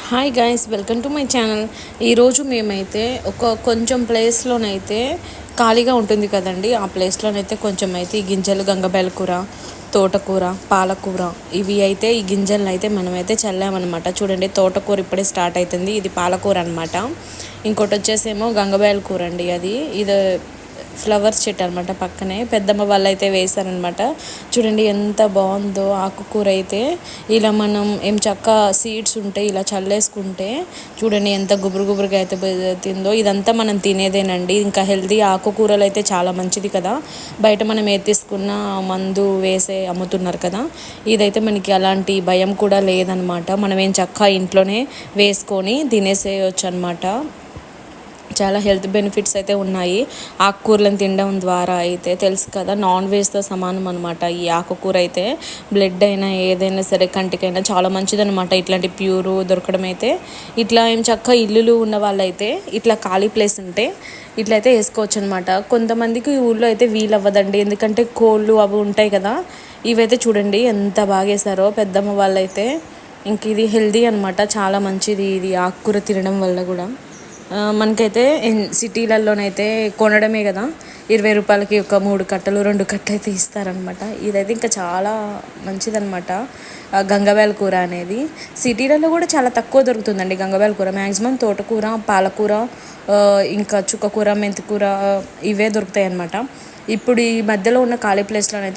Hi guys welcome to my channel ఈరోజు మేమైతే ఒక కొంచెం ప్లేస్లోనైతే ఖాళీగా ఉంటుంది కదండి. ఆ ప్లేస్లోనైతే కొంచెం అయితే ఈ గింజలు గంగబెల కూర తోటకూర పాలకూర ఇవి అయితే ఈ గింజలను అయితే మనమైతే చల్లామన్నమాట. చూడండి తోటకూర ఇప్పుడే స్టార్ట్ అవుతుంది ఇది పాలకూర అనమాట ఇంకోటి వచ్చేసేమో గంగబెల కూర అండి అది. ఇది ఫ్లవర్స్ చెట్టు అనమాట పక్కనే. పెద్దమ్మ వాళ్ళు అయితే వేశారనమాట చూడండి ఎంత బాగుందో ఆకుకూర అయితే. ఇలా మనం ఏం చక్క సీడ్స్ ఉంటే ఇలా చల్లేసుకుంటే చూడండి ఎంత గుబురు గుబురుగా అయితే తిందో. ఇదంతా మనం తినేదేనండి. ఇంకా హెల్తీ ఆకుకూరలు అయితే చాలా మంచిది కదా. బయట మనం ఏ తీసుకున్న మందు వేసే అమ్ముతున్నారు కదా. ఇదైతే మనకి అలాంటి భయం కూడా లేదనమాట మనం ఏం చక్క ఇంట్లోనే వేసుకొని తినేసేయచ్చు అనమాట చాలా హెల్త్ బెనిఫిట్స్ అయితే ఉన్నాయి. ఆకుకూరలను తినడం ద్వారా అయితే తెలుసు కదా నాన్ వెజ్తో సమానం అనమాట ఈ ఆకుకూర అయితే. బ్లడ్ అయినా ఏదైనా సరే కంటికైనా చాలా మంచిదనమాట ఇట్లాంటి ప్యూర్ దొరకడం అయితే. ఇట్లా ఏం చక్క ఇల్లులు ఉన్న వాళ్ళైతే ఇట్లా ఖాళీ ప్లేస్ ఉంటే ఇట్లయితే వేసుకోవచ్చు అనమాట కొంతమందికి ఈ ఊళ్ళో అయితే వీలు అవ్వదండి ఎందుకంటే కోళ్ళు అవి ఉంటాయి కదా ఇవైతే చూడండి ఎంత బాగా వేసారో. పెద్దమ్మ వాళ్ళైతే ఇంక ఇది హెల్దీ అనమాట చాలా మంచిది ఇది ఆకుకూర తినడం వల్ల కూడా. మనకైతే సిటీలలోనైతే కొనడమే కదా. ఇరవై రూపాయలకి ఒక మూడు కట్టలు రెండు కట్టలు అయితే ఇస్తారనమాట ఇదైతే ఇంకా చాలా మంచిదనమాట గంగవేల కూర అనేది. సిటీలలో కూడా చాలా తక్కువ దొరుకుతుందండి గంగవేల కూర. మ్యాక్సిమం తోటకూర పాలకూర ఇంకా చుక్కకూర మెంతికూర ఇవే దొరుకుతాయి అనమాట ఇప్పుడు ఈ మధ్యలో ఉన్న ఖాళీ ప్లేస్లోనైతే